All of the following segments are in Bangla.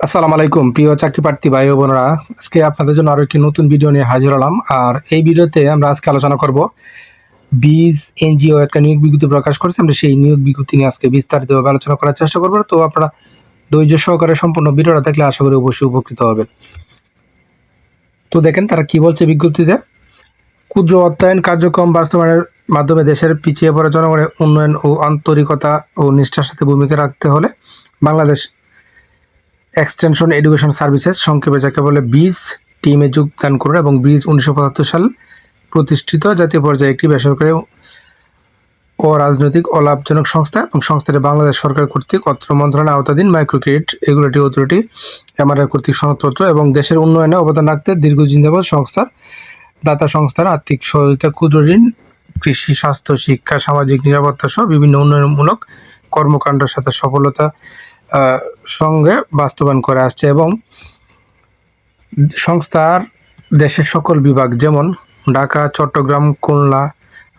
আসসালামু আলাইকুম, প্রিয় চাকরি প্রার্থী ভাই বোনেরা। আজকে আপনাদের জন্য আরও একটি নতুন ভিডিও নিয়ে হাজির হলাম। আর এই ভিডিওতে আমরা আজকে আলোচনা করব বীজ এনজিও একটা নিয়োগ বিজ্ঞপ্তি প্রকাশ করেছে। আমরা সেই নিয়োগ বিজ্ঞপ্তি নিয়ে আজকে বিস্তারিতভাবে আলোচনা করার চেষ্টা করব। তো আপনারা ধৈর্য সহকারে সম্পূর্ণ ভিডিওটা দেখলে আশা করি অবশ্যই উপকৃত হবেন। তো দেখেন তারা কি বলছে বিজ্ঞপ্তিতে? ক্ষুদ্র অর্থায়ন কার্যক্রম বাস্তবায়নের মাধ্যমে দেশের পিছিয়ে পড়া জনগণের উন্নয়ন ও আন্তরিকতা ও নিষ্ঠার সাথে ভূমিকা রাখতে হলে বাংলাদেশ এক্সটেনশন এডুকেশন সার্ভিসেস সংক্ষেপে যাকে বলে বীজ টিমে যোগদান করুন এবং বীজ উনিশশো সাল প্রতিষ্ঠিত জাতীয় পর্যায়ে একটি বেসরকারি ও রাজনৈতিক অলাভজনক সংস্থা এবং সংস্থাটি বাংলাদেশ সরকার কর্তৃক অর্থ মন্ত্রণালয়ের আওতাধীন micro credit regulatory authority MRI কর্তৃক সনদপত্র এবং দেশের উন্নয়নে অবদান রাখতে দীর্ঘদিন যাবৎ সংস্থার দাতা সংস্থার আর্থিক সহযোগিতা, ক্ষুদ্র ঋণ, কৃষি, স্বাস্থ্য, শিক্ষা, সামাজিক নিরাপত্তা সহ বিভিন্ন উন্নয়নমূলক কর্মকাণ্ডের সাথে সফলতা সঙ্গে বাস্তবায়ন করে আসছে এবং সংস্থার দেশের সকল বিভাগ যেমন ঢাকা, চট্টগ্রাম, খুলনা,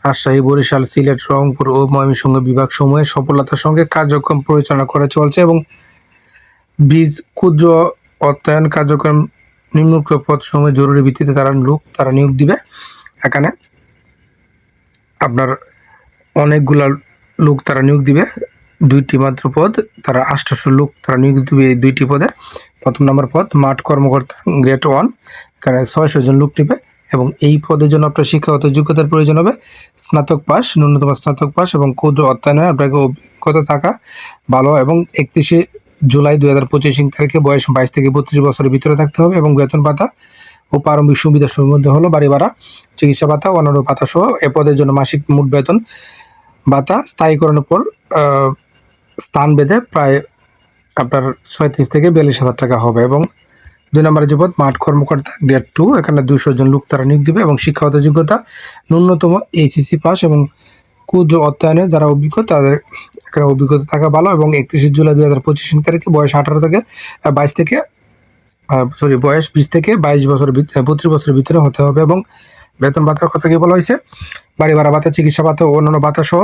রাজশাহী, বরিশাল, সিলেট, রংপুর ও ময়মনসিংহ বিভাগ সমূহে সফলতার সঙ্গে কার্যক্রম পরিচালনা করে চলছে এবং বীজ ক্ষুদ্র অর্থায়ন কার্যক্রম নিম্নোক্ত পদ সমূহে জরুরি ভিত্তিতে তারা লোক তারা নিয়োগ দিবে। এখানে আপনার অনেকগুলা লোক তারা নিয়োগ দিবে। দুইটি মাত্র পদ, তারা আষ্টশো লোক তারা দিবে এই দুইটি পদে। প্রথম নম্বর পদ, মাঠ কর্মকর্তা, গ্রেড ওয়ান, এখানে ছয়শো জন লোক নেবে এবং এই পদের জন্য আপনার শিক্ষাগত যোগ্যতার প্রয়োজন হবে। স্নাতক পাস ন্যূনতম স্নাতক পাস এবং ক্ষুদ্র অর্থায়নে আপনাকে অভিজ্ঞতা থাকা ভালো এবং একত্রিশে জুলাই দুই হাজার পঁচিশ তারিখে বয়স বাইশ থেকে বত্রিশ বছরের ভিতরে থাকতে হবে এবং বেতন ভাতা ও প্রারম্ভিক সুবিধা মধ্যে হলো বাড়ি ভাড়া, চিকিৎসা ভাতা, অন্যান্য ভাতা সহ এ পদের জন্য মাসিক মোট বেতন ভাতা স্থায়ীকরণের পর স্থান বেঁধে প্রায় আপনার ছয়ত্রিশ থেকে বিয়াল্লিশ হাজার টাকা হবে এবং দুই নম্বরে যে মাঠ কর্মকর্তা গ্রেড টু। এখানে দুশো জন লোক তারা নিয়োগ দিবে এবং শিক্ষাগত যোগ্যতা ন্যূনতম এইচএসসি পাস এবং ক্ষুদ্র অর্থায়নে যারা অভিজ্ঞ, তাদের এখানে অভিজ্ঞতা থাকা ভালো এবং একত্রিশে জুলাই দুই হাজার পঁচিশ তারিখে বয়স আঠারো থেকে বাইশ থেকে সরি বয়স বিশ থেকে বাইশ বছর বত্রিশ বছরের ভিতরে হতে হবে এবং বেতন ভাতার কথা কি বলা হয়েছে? বাড়ি ভাড়া ভাতা, চিকিৎসা ভাতা ও অন্যান্য ভাতা সহ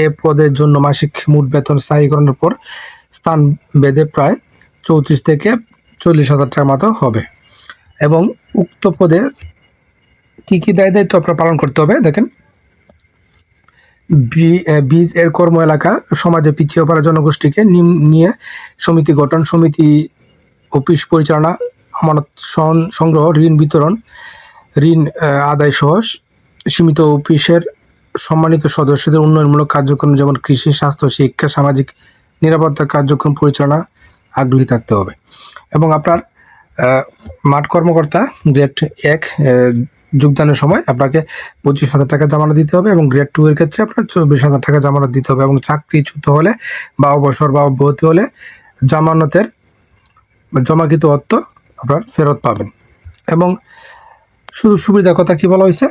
এ পদের জন্য মাসিক মোট বেতন স্থায়ীকরণের পর স্থান বেঁধে প্রায় চৌত্রিশ থেকে চল্লিশ হাজার টাকার মতো হবে। এবং উক্ত পদে কী কী দায় দায়িত্ব আপনার পালন করতে হবে দেখেন। বীজ এর কর্ম এলাকা, সমাজে পিছিয়ে পড়া জনগোষ্ঠীকে নিয়ে সমিতি গঠন, সমিতি অফিস পরিচালনা, আমানত সংগ্রহ, ঋণ বিতরণ, ঋণ আদায় সহ সীমিত অফিসের সম্মানিত সদস্যদের উন্নয়নমূলক কার্যক্রম যেমন কৃষি, স্বাস্থ্য, শিক্ষা, সামাজিক নিরাপত্তা কার্যক্রম পরিচালনা আগ্রহী থাকতে হবে। এবং আপনার মাঠ কর্মকর্তা গ্রেড এক যোগদানের সময় আপনাকে পঁচিশ হাজার টাকা জমানো দিতে হবে এবং গ্রেড টু এর ক্ষেত্রে আপনার চব্বিশ হাজার টাকা জামানত দিতে হবে এবং চাকরিচ্যুত হলে বা অবসর বা অব্যাহতি হলে জামানতের জমাকৃত অর্থ আপনার ফেরত পাবেন। এবং শুধু সুবিধার কথা কি বলা হয়েছে?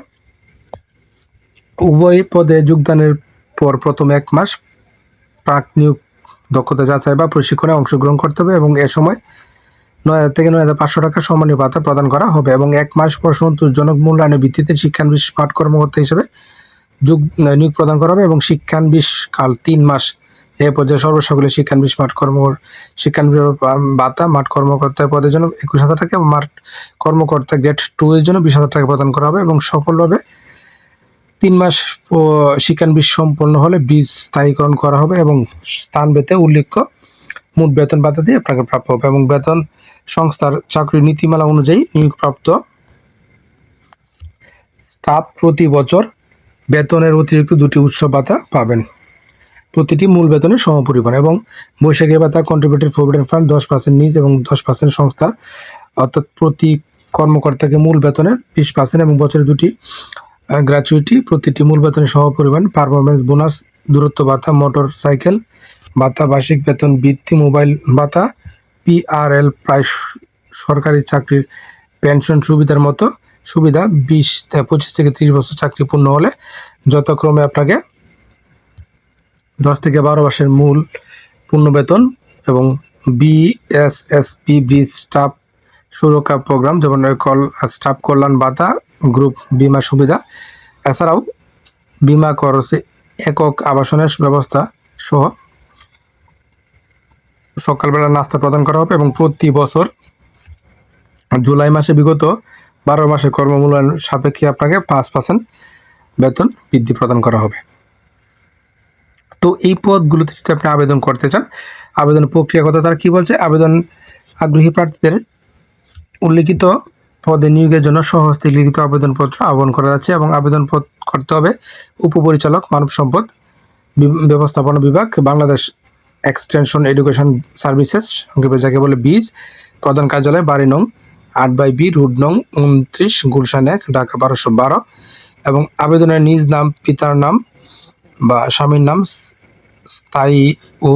উভয় পদে যোগদানের পর প্রথম এক মাস প্রাক নিয়োগ দক্ষতা যাচাই বা প্রশিক্ষণে অংশগ্রহণ করতে হবে এবং এ সময় নয় হাজার থেকে নয় হাজার পাঁচশো টাকা সম্মানীয় ভাতা প্রদান করা হবে এবং এক মাস পর সন্তোষজনক মূল্যায়নের ভিত্তিতে শিক্ষানবিশ পাঠ কর্মকর্তা হিসেবে যোগ নিয়োগ প্রদান করা হবে এবং শিক্ষানবিশ কাল তিন মাস এ পর্যায়ে সর্বসকলে শিক্ষানবিশ মাঠ কর্ম শিক্ষানবিশ ভাতা মাঠ কর্মকর্তা পদের জন্য একুশ হাজার টাকা মাঠ কর্মকর্তা গ্রেড টু এর জন্য বিশ হাজার টাকা প্রদান করা হবে এবং সফলভাবে তিন মাস, ও, শিক্ষানবিশ সম্পন্ন হলে বীজ স্থায়ীকরণ করা হবে এবং স্থান বেতে উল্লেখ্য মোট বেতন ভাতা দিয়ে আপনাকে প্রাপ্য হবে এবং বেতন সংস্থার চাকরি নীতিমালা অনুযায়ী নিয়োগপ্রাপ্ত স্টাফ প্রতি বছর বেতনের অতিরিক্ত দুটি উৎসব ভাতা পাবেন। প্রতিটি মূল বেতনের সমপরিমাণ এবং বৈশাখী ভাতা কন্ট্রিবিউটেড প্রভিডেন্ট ফান্ড দশ পার্সেন্ট নিজ এবং দশ পার্সেন্ট সংস্থা অর্থাৎ প্রতি কর্মকর্তাকে মূল বেতনের বিশ পার্সেন্ট এবং বছরে দুটি গ্র্যাচুইটি প্রতিটি মূল বেতনের সমপরিমাণ পারফরমেন্স বোনাস দূরত্ব ভাতা মোটর সাইকেল ভাতা, বার্ষিক বেতন, বৃত্তি মোবাইল ভাতা পিআরএল প্রায় সরকারি চাকরির পেনশন সুবিধার মতো সুবিধা, বিশ পঁচিশ থেকে ত্রিশ বছর চাকরি পূর্ণ হলে যথাক্রমে আপনাকে দশ থেকে বারো মাসের মূল পূর্ণ বেতন এবং বিএসএসপি ব্রিজ স্টাফ সুরক্ষা প্রোগ্রাম যেমন কল স্টাফ কল্যাণ ভাতা গ্রুপ বিমা সুবিধা। এছাড়াও, বিমা খরচে একক আবাসনের ব্যবস্থা সহ সকালবেলা নাস্তা প্রদান করা হবে এবং প্রতি বছর জুলাই মাসে বিগত বারো মাসের কর্মমূল্যায়ন সাপেক্ষে আপনাকে পাঁচ পার্সেন্ট বেতন বৃদ্ধি প্রদান করা হবে। তো এই পদগুলোতে যদি আপনি আবেদন করতে চান, আবেদন প্রক্রিয়া কথা তারা কী বলছে? আবেদন আগ্রহী প্রার্থীদের উল্লিখিত পদে নিয়োগের জন্য সহজতে লিখিত আবেদনপত্র আহ্বান করা যাচ্ছে এবং আবেদন করতে হবে উপপরিচালক মানব সম্পদ ব্যবস্থাপনা বিভাগ, বাংলাদেশ এক্সটেনশন এডুকেশন সার্ভিসেস, সংক্ষেপে যাকে বলে বীজ, প্রধান কার্যালয় বাড়ি নং আট বাই বি, রুট নং উনত্রিশ, গুলশান এক, ঢাকা বারোশো বারো এবং আবেদনের নিজ নাম, পিতার নাম বা স্বামীর নাম স্থায়ী ও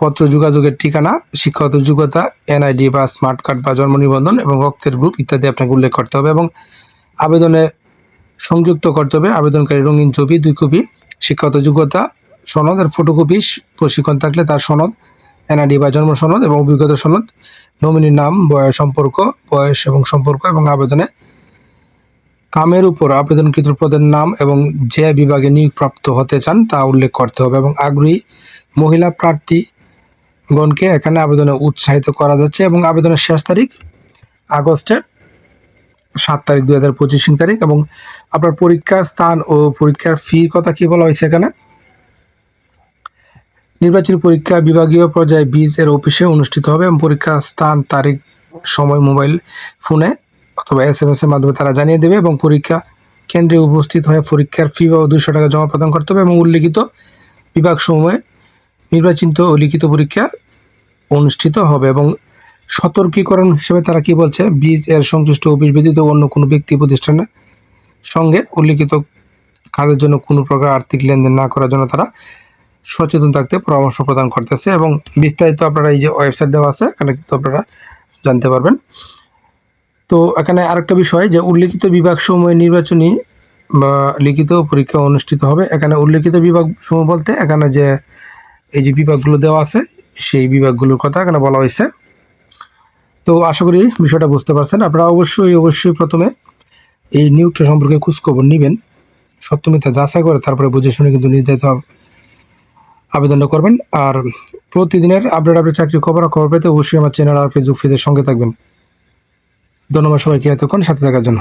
পত্র যোগাযোগের ঠিকানা, শিক্ষাগত যোগ্যতা, এনআইডি বা স্মার্ট কার্ড বা জন্ম নিবন্ধন এবং রক্তের গ্রুপ ইত্যাদি আপনাকে উল্লেখ করতে হবে এবং আবেদনে সংযুক্ত করতে হবে। আবেদনকারী রঙিন ছবি, দুই কপি, শিক্ষাগত যোগ্যতা সনদের ফটোকপি, প্রশিক্ষণ থাকলে তার সনদ, এনআইডি বা জন্ম সনদ এবং অভিজ্ঞতা সনদ, নমিনির নাম, বয়স, সম্পর্ক, বয়স এবং সম্পর্ক এবং আবেদনে কামের উপর আবেদনকৃত পদের নাম এবং যে বিভাগে নিয়োগপ্রাপ্ত হতে চান তা উল্লেখ করতে হবে এবং আগ্রহী মহিলা প্রার্থীগণকে এখানে আবেদনে উৎসাহিত করা যাচ্ছে এবং আবেদনের শেষ তারিখ আগস্টের সাত তারিখ দুই হাজার পঁচিশ তারিখ এবং আপনার পরীক্ষার স্থান ও পরীক্ষার ফির কথা কি বলা হয়েছে এখানে? নির্বাচনী পরীক্ষা বিভাগীয় পর্যায়ে বিজ এর অফিসে অনুষ্ঠিত হবে এবং পরীক্ষার স্থান, তারিখ, সময়, মোবাইল, ফোনে অথবা এস এম এস এর মাধ্যমে তারা জানিয়ে দেবে এবং পরীক্ষা কেন্দ্রে উপস্থিত হয়ে পরীক্ষার ফি বা দুশো টাকা জমা প্রদান করতে হবে এবং উল্লিখিত বিভাগ সমূহে নির্বাচিত ও লিখিত পরীক্ষা অনুষ্ঠিত হবে এবং সতর্কীকরণ হিসেবে তারা কি বলছে? বীজ এর সংশ্লিষ্ট অফিস ব্যতীত অন্য কোনো ব্যক্তি প্রতিষ্ঠানের সঙ্গে উল্লিখিত কাজের জন্য কোনো প্রকার আর্থিক লেনদেন না করার জন্য তারা সচেতন থাকতে পরামর্শ প্রদান করতেছে এবং বিস্তারিত আপনারা এই যে ওয়েবসাইট দেওয়া আছে, এখানে কিন্তু আপনারা জানতে পারবেন। তো এখানে আরেকটা বিষয় যে উল্লিখিত বিভাগ সমূহে নির্বাচনী বা লিখিত পরীক্ষা অনুষ্ঠিত হবে। এখানে উল্লিখিত বিভাগ সমূহ বলতে এখানে যে এই যে বিভাগগুলো দেওয়া আছে, সেই বিভাগগুলোর কথা এখানে বলা হয়েছে। তো আশা করি বিষয়টা বুঝতে পারছেন। আপনারা অবশ্যই অবশ্যই প্রথমে এই নিয়োগটা সম্পর্কে খোঁজখবর নেবেন সত্য মিথ্যা যাচাই করে তারপরে বুঝে শুনে কিন্তু নির্ধারিত আবেদনটা করবেন। আর প্রতিদিনের আপডেট আপডেট চাকরি খবর খবর পেতে অবশ্যই আমার চ্যানেল আর ফেসবুক পেজের সঙ্গে থাকবেন। ধন্যবাদ সবাইকে এতক্ষণ সাথে থাকার জন্য।